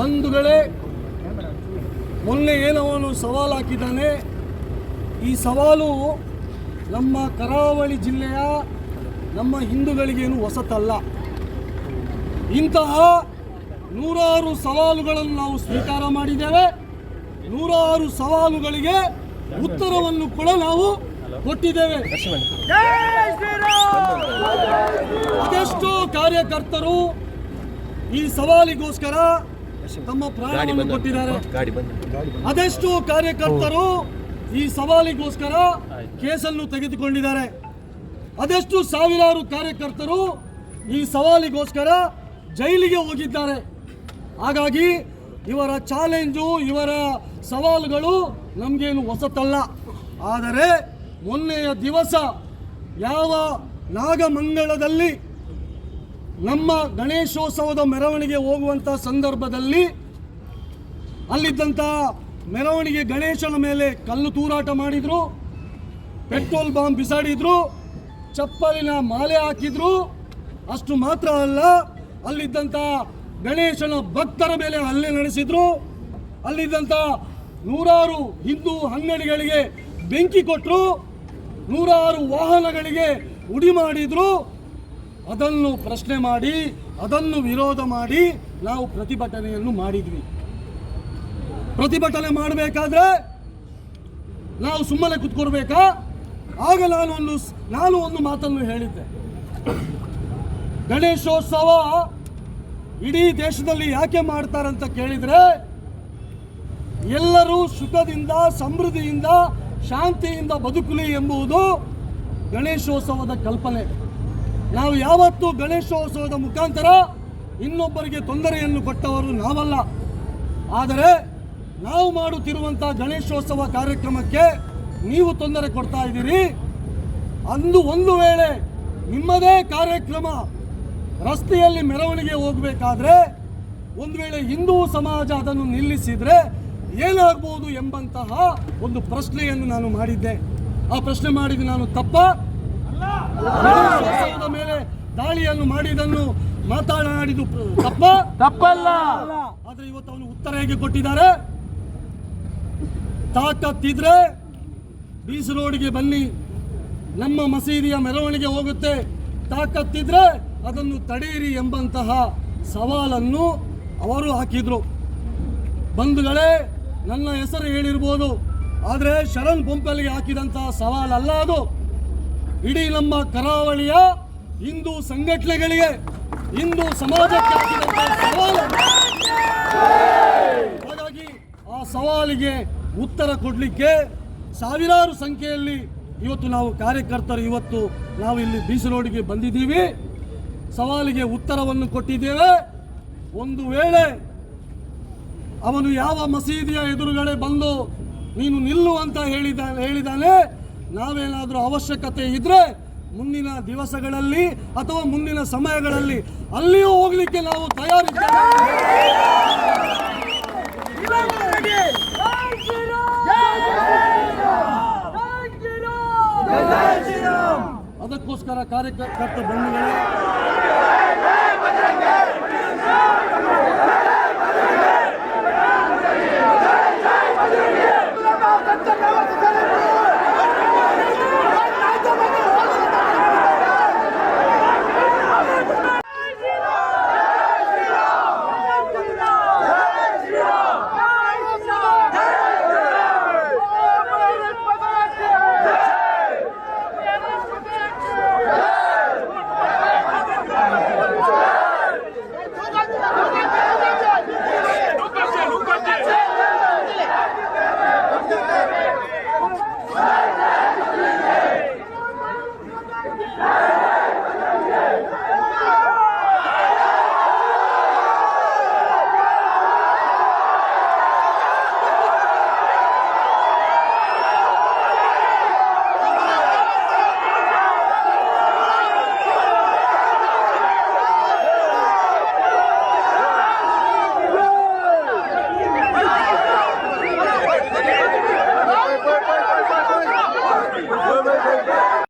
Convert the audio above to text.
ಬಂಧುಗಳೇ, ಮೊನ್ನೆ ಏನವನು ಸವಾಲು ಹಾಕಿದ್ದಾನೆ. ಈ ಸವಾಲು ನಮ್ಮ ಕರಾವಳಿ ಜಿಲ್ಲೆಯ ನಮ್ಮ ಹಿಂದೂಗಳಿಗೇನು ಹೊಸತಲ್ಲ. ಇಂತಹ ನೂರಾರು ಸವಾಲುಗಳನ್ನು ನಾವು ಸ್ವೀಕಾರ ಮಾಡಿದ್ದೇವೆ. ನೂರಾರು ಸವಾಲುಗಳಿಗೆ ಉತ್ತರವನ್ನು ಕೂಡ ನಾವು ಕೊಟ್ಟಿದ್ದೇವೆ. ಅದೆಷ್ಟೋ ಕಾರ್ಯಕರ್ತರು ಈ ಸವಾಲಿಗೋಸ್ಕರ ತಮ್ಮ ಪ್ರಾಣವನ್ನು ಕೊಟ್ಟಿದ್ದಾರೆ. ಅದೆಷ್ಟು ಕಾರ್ಯಕರ್ತರು ಈ ಸವಾಲಿಗೋಸ್ಕರ ಕೇಸನ್ನು ತೆಗೆದುಕೊಂಡಿದ್ದಾರೆ. ಅದೆಷ್ಟು ಸಾವಿರಾರು ಕಾರ್ಯಕರ್ತರು ಈ ಸವಾಲಿಗೋಸ್ಕರ ಜೈಲಿಗೆ ಹೋಗಿದ್ದಾರೆ. ಹಾಗಾಗಿ ಇವರ ಚಾಲೆಂಜು ಇವರ ಸವಾಲುಗಳು ನಮಗೇನು ಹೊಸತಲ್ಲ. ಆದರೆ ಮೊನ್ನೆಯ ದಿವಸ ಯಾವ ನಾಗಮಂಗಳದಲ್ಲಿ ನಮ್ಮ ಗಣೇಶೋತ್ಸವದ ಮೆರವಣಿಗೆ ಹೋಗುವಂಥ ಸಂದರ್ಭದಲ್ಲಿ ಅಲ್ಲಿದ್ದಂಥ ಮೆರವಣಿಗೆ ಗಣೇಶನ ಮೇಲೆ ಕಲ್ಲು ತೂರಾಟ ಮಾಡಿದ್ರು, ಪೆಟ್ರೋಲ್ ಬಾಂಬ್ ಬಿಸಾಡಿದ್ರು, ಚಪ್ಪಲಿನ ಮಾಲೆ ಹಾಕಿದ್ರು. ಅಷ್ಟು ಮಾತ್ರ ಅಲ್ಲ ಅಲ್ಲಿದ್ದಂಥ ಗಣೇಶನ ಭಕ್ತರ ಮೇಲೆ ಹಲ್ಲೆ ನಡೆಸಿದ್ರು. ಅಲ್ಲಿದ್ದಂಥ ನೂರಾರು ಹಿಂದೂ ಅಂಗಡಿಗಳಿಗೆ ಬೆಂಕಿ ಕೊಟ್ಟರು ನೂರಾರು ವಾಹನಗಳಿಗೆ ಉಡಿ ಮಾಡಿದ್ರು. ಅದನ್ನು ಪ್ರಶ್ನೆ ಮಾಡಿ, ಅದನ್ನು ವಿರೋಧ ಮಾಡಿ ನಾವು ಪ್ರತಿಭಟನೆಯನ್ನು ಮಾಡಿದ್ವಿ. ಪ್ರತಿಭಟನೆ ಮಾಡಬೇಕಾದ್ರೆ ನಾವು ಸುಮ್ಮನೆ ಕುತ್ಕೊಡ್ಬೇಕಾ ಆಗ ನಾನು ಒಂದು ನಾನು ಒಂದು ಮಾತನ್ನು ಹೇಳಿದ್ದೆ. ಗಣೇಶೋತ್ಸವ ಇಡೀ ದೇಶದಲ್ಲಿ ಯಾಕೆ ಮಾಡ್ತಾರಂತ ಕೇಳಿದ್ರೆ, ಎಲ್ಲರೂ ಸುಖದಿಂದ, ಸಮೃದ್ಧಿಯಿಂದ, ಶಾಂತಿಯಿಂದ ಬದುಕಲಿ ಎಂಬುದು ಗಣೇಶೋತ್ಸವದ ಕಲ್ಪನೆ. ನಾವು ಯಾವತ್ತೂ ಗಣೇಶೋತ್ಸವದ ಮುಖಾಂತರ ಇನ್ನೊಬ್ಬರಿಗೆ ತೊಂದರೆಯನ್ನು ಕೊಟ್ಟವರು ನಾವಲ್ಲ. ಆದರೆ ನಾವು ಮಾಡುತ್ತಿರುವಂಥ ಗಣೇಶೋತ್ಸವ ಕಾರ್ಯಕ್ರಮಕ್ಕೆ ನೀವು ತೊಂದರೆ ಕೊಡ್ತಾ ಇದ್ದೀರಿ. ಅಂದು ಒಂದು ವೇಳೆ ನಿಮ್ಮದೇ ಕಾರ್ಯಕ್ರಮ ರಸ್ತೆಯಲ್ಲಿ ಮೆರವಣಿಗೆ ಹೋಗಬೇಕಾದ್ರೆ ಒಂದು ವೇಳೆ ಹಿಂದೂ ಸಮಾಜ ಅದನ್ನು ನಿಲ್ಲಿಸಿದ್ರೆ ಏನಾಗ್ಬೋದು ಎಂಬಂತಹ ಒಂದು ಪ್ರಶ್ನೆಯನ್ನು ನಾನು ಮಾಡಿದ್ದೆ. ಆ ಪ್ರಶ್ನೆ ಮಾಡಿದ ನಾನು ತಪ್ಪ. ಮೇಲೆ ದಾಳಿಯನ್ನು ಮಾಡಿದನ್ನು ಮಾತನಾಡಿದ್ದು ತಪ್ಪ? ತಪ್ಪಲ್ಲ. ಆದ್ರೆ ಇವತ್ತು ಅವನು ಉತ್ತರ ಹೇಗೆ ಕೊಟ್ಟಿದ್ದಾರೆ? ತಾಕತ್ತಿದ್ರೆ ಬೀಸ್ ರೋಡ್ಗೆ ಬನ್ನಿ. ನಮ್ಮ ಮಸೀದಿಯ ಮೆರವಣಿಗೆ ಹೋಗುತ್ತೆ. ತಾಕತ್ತಿದ್ರೆ ಅದನ್ನು ತಡೆಯಿರಿ ಎಂಬಂತಹ ಸವಾಲನ್ನು ಅವರು ಹಾಕಿದ್ರು. ಬಂಧುಗಳೇ ನನ್ನ ಹೆಸರು ಹೇಳಿರ್ಬೋದು. ಆದರೆ ಶರಣ್ ಪೊಂಪಲ್ಗೆ ಹಾಕಿದಂತಹ ಸವಾಲಲ್ಲ ಅದು. ಇಡೀ ನಮ್ಮ ಕರಾವಳಿಯ ಹಿಂದೂ ಸಂಘಟನೆಗಳಿಗೆ, ಹಿಂದೂ ಸಮಾಜಕ್ಕೆ ಹಾಗಾಗಿ ಆ ಸವಾಲಿಗೆ ಉತ್ತರ ಕೊಡಲಿಕ್ಕೆ ಸಾವಿರಾರು ಸಂಖ್ಯೆಯಲ್ಲಿ ಇವತ್ತು ನಾವು ಕಾರ್ಯಕರ್ತರು ಇವತ್ತು ನಾವು ಇಲ್ಲಿ ಬೀಸು ರೋಡಿಗೆ ಬಂದಿದ್ದೀವಿ. ಸವಾಲಿಗೆ ಉತ್ತರವನ್ನು ಕೊಟ್ಟಿದ್ದೇವೆ. ಒಂದು ವೇಳೆ ಅವನು ಯಾವ ಮಸೀದಿಯ ಎದುರುಗಡೆ ಬಂದು ನೀನು ನಿಲ್ಲು ಅಂತ ಹೇಳಿದ, ಹೇಳಿದಾನೆ ನಾವೇನಾದರೂ ಅವಶ್ಯಕತೆ ಇದ್ದರೆ ಮುಂದಿನ ದಿವಸಗಳಲ್ಲಿ ಅಥವಾ ಮುಂದಿನ ಸಮಯಗಳಲ್ಲಿ ಅಲ್ಲಿಯೂ ಹೋಗ್ಲಿಕ್ಕೆ ನಾವು ತಯಾರಿದ್ದೇವೆ. ಅದಕ್ಕೋಸ್ಕರ ಕಾರ್ಯಕರ್ತ ಬಂಧುಗಳೇ